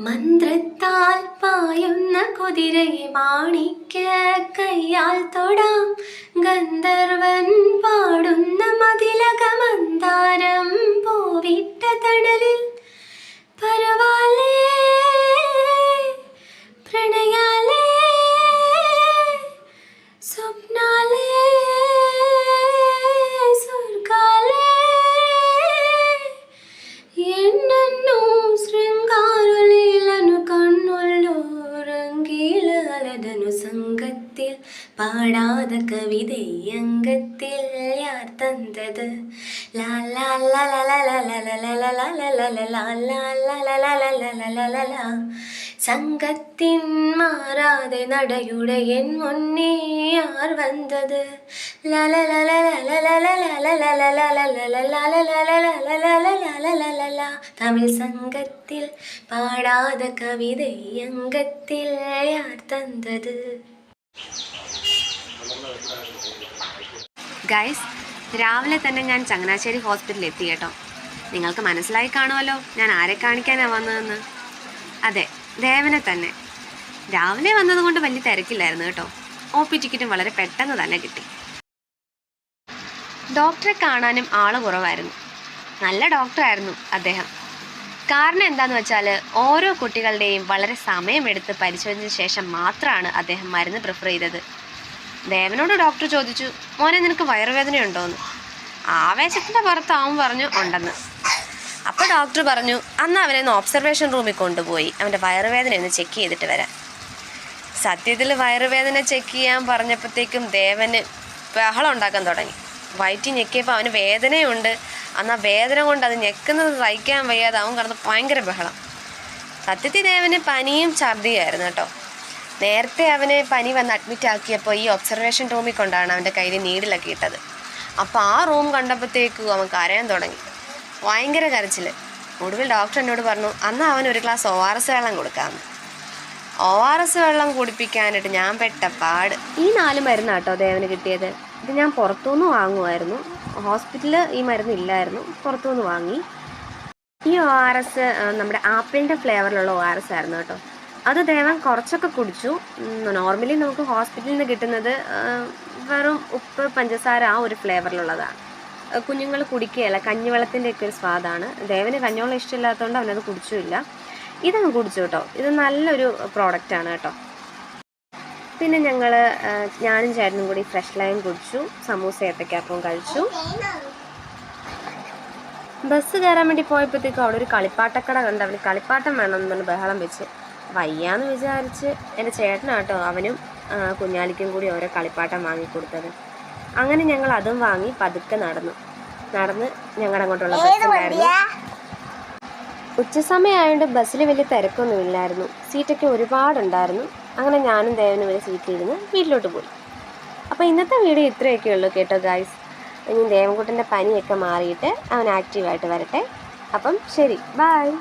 മന്ത്രത്താൽ പായുന്ന കുതിരയെ മാണിക്ക കയ്യാൽ തൊടാം. ഗന്ധർവൻ പാടുന്ന മതിലകമന്താരം പോവിട്ട തണലിൽ. പരവാലേ അനുസംഗത്തിൽ പാടാത കവിത അംഗത്തിൽ യാർ തന്നത് ലാ சங்கத்தின் மாறாத நடையுடையன் முன்னே யார் വന്നത്. തമിഴ് സംഘത്തിൽ പാടാത കവിത അംഗത്തിൽ யார் தந்தது ഗൈസ് രാവിലെ തന്നെ ഞാൻ ചങ്ങനാശ്ശേരി ഹോസ്പിറ്റലിൽ എത്തി കേട്ടോ നിങ്ങൾക്ക് മനസ്സിലായി കാണുമല്ലോ ഞാൻ ആരെ കാണിക്കാനാണ് വന്നതെന്ന് അതെ ദേവനെ തന്നെ. രാവിലെ വന്നതുകൊണ്ട് വലിയ തിരക്കില്ലായിരുന്നു കേട്ടോ. ഒ പി ടിക്കറ്റും വളരെ പെട്ടെന്ന് തന്നെ കിട്ടി. ഡോക്ടറെ കാണാനും ആൾ കുറവായിരുന്നു. നല്ല ഡോക്ടറായിരുന്നു അദ്ദേഹം. കാരണം എന്താന്ന് വെച്ചാൽ ഓരോ കുട്ടികളുടെയും വളരെ സമയമെടുത്ത് പരിശോധിച്ച ശേഷം മാത്രമാണ് അദ്ദേഹം മരുന്ന് പ്രിഫർ ചെയ്തത്. ദേവനോട് ഡോക്ടർ ചോദിച്ചു മോനെ നിനക്ക് വയറുവേദനയുണ്ടോന്ന്? ആവേശത്തിന്റെ പുറത്താവും പറഞ്ഞു ഉണ്ടെന്ന്. അപ്പോൾ ഡോക്ടർ പറഞ്ഞു അന്ന് അവനെ ഒന്ന് ഒബ്സർവേഷൻ റൂമിൽ കൊണ്ടുപോയി. അവന്റെ വയറുവേദന ഒന്ന് ചെക്ക് ചെയ്തിട്ട് വരാം. സത്യത്തിൽ വയറുവേദന ചെക്ക് ചെയ്യാൻ പറഞ്ഞപ്പോഴത്തേക്കും ദേവന് ബഹളം ഉണ്ടാക്കാൻ തുടങ്ങി. വയറ്റി ഞെക്കിയപ്പോൾ അവന് വേദനയുണ്ട്. അന്ന് ആ വേദന കൊണ്ട് അത് ഞെക്കുന്നത് സഹിക്കാൻ വയ്യാതെ അവൻ കിടന്ന് ഭയങ്കര ബഹളം. സത്യത്തിൽ ദേവന് പനിയും ഛർദിയായിരുന്നു കേട്ടോ. നേരത്തെ അവന് പനി വന്ന് അഡ്മിറ്റ് ആക്കിയപ്പോൾ ഈ ഒബ്സർവേഷൻ റൂമിൽ കൊണ്ടാണ് അവന്റെ കയ്യിൽ നീഡിലൊക്കെ ഇട്ടത്. അപ്പോൾ ആ റൂം കണ്ടപ്പോഴത്തേക്കും അവൻ കരയാൻ തുടങ്ങി. ഭയങ്കര കരച്ചിൽ ഒടുവിൽ ഡോക്ടർ എന്നോട് പറഞ്ഞു അന്ന് അവൻ ഒരു ഗ്ലാസ് ഒ ആർ എസ് വെള്ളം കൊടുക്കാമെന്ന് ഒ ആർ എസ് വെള്ളം കുടിപ്പിക്കാനായിട്ട് ഞാൻ പെട്ട പാട്. ഈ നാല് മരുന്നാണ് കേട്ടോ ദേവന് കിട്ടിയത്. ഇത് ഞാൻ പുറത്തുനിന്ന് വാങ്ങുമായിരുന്നു. ഹോസ്പിറ്റലിൽ ഈ മരുന്ന് ഇല്ലായിരുന്നു. പുറത്തുനിന്ന് വാങ്ങി. ഈ ഒ ആർ എസ് നമ്മുടെ ആപ്പിളിന്റെ ഫ്ലേവറിലുള്ള ഒ ആർ എസ് ആയിരുന്നു കേട്ടോ. അത് ദേവൻ കുറച്ചൊക്കെ കുടിച്ചു. നോർമലി നമുക്ക് ഹോസ്പിറ്റലിൽ നിന്ന് കിട്ടുന്നത് വെറും ഉപ്പ് പഞ്ചസാര ആ ഒരു ഫ്ലേവറിലുള്ളതാണ്. കുഞ്ഞുങ്ങൾ കുടിക്കുകയല്ല കഞ്ഞിവെള്ളത്തിന്റെ ഒക്കെ ഒരു സ്വാദാണ്. ദേവന് കഞ്ഞിവെള്ളം ഇഷ്ടമില്ലാത്തതുകൊണ്ട് അവനത് കുടിച്ചുമില്ല. ഇതങ്ങ് കുടിച്ചു കേട്ടോ ഇത് നല്ലൊരു പ്രോഡക്റ്റാണ് കേട്ടോ. പിന്നെ ഞങ്ങൾ ഞാനും ചേട്ടനും കൂടി ഫ്രഷ് ലൈം കുടിച്ചു സമൂസ ഏത്തക്കാപ്പവും കഴിച്ചു. ബസ് കയറാൻ വേണ്ടി പോയപ്പോഴത്തേക്കും അവിടെ ഒരു കളിപ്പാട്ടക്കട കണ്ട് അവന് കളിപ്പാട്ടം വേണമെന്ന് പറഞ്ഞ് ബഹളം വെച്ച്. വയ്യാന്ന് വിചാരിച്ച് എന്റെ ചേട്ടനാട്ടോ അവനും കുഞ്ഞാലിക്കും കൂടി ഓരോ കളിപ്പാട്ടം വാങ്ങിക്കൊടുത്തത്. അങ്ങനെ ഞങ്ങൾ അതും വാങ്ങി പതുക്കെ നടന്നു. നടന്ന് ഞങ്ങളുടെ അങ്ങോട്ടുള്ള ബസ്സുണ്ടായിരുന്നു ഉച്ചസമയമായതുകൊണ്ട് ബസ്സിൽ വലിയ തിരക്കൊന്നും ഇല്ലായിരുന്നു. സീറ്റൊക്കെ ഒരുപാടുണ്ടായിരുന്നു. അങ്ങനെ ഞാനും ദേവനും ഒരു സീറ്റിലിരുന്ന് വീട്ടിലോട്ട് പോയി. അപ്പോൾ ഇന്നത്തെ വീഡിയോ ഇത്രയൊക്കെ ഉള്ളൂ കേട്ടോ ഗായ്സ് ഇനി ദേവൻകുട്ടന്റെ പനിയൊക്കെ മാറിയിട്ട് അവൻ ആക്റ്റീവായിട്ട് വരട്ടെ. അപ്പം ശരി ബായ്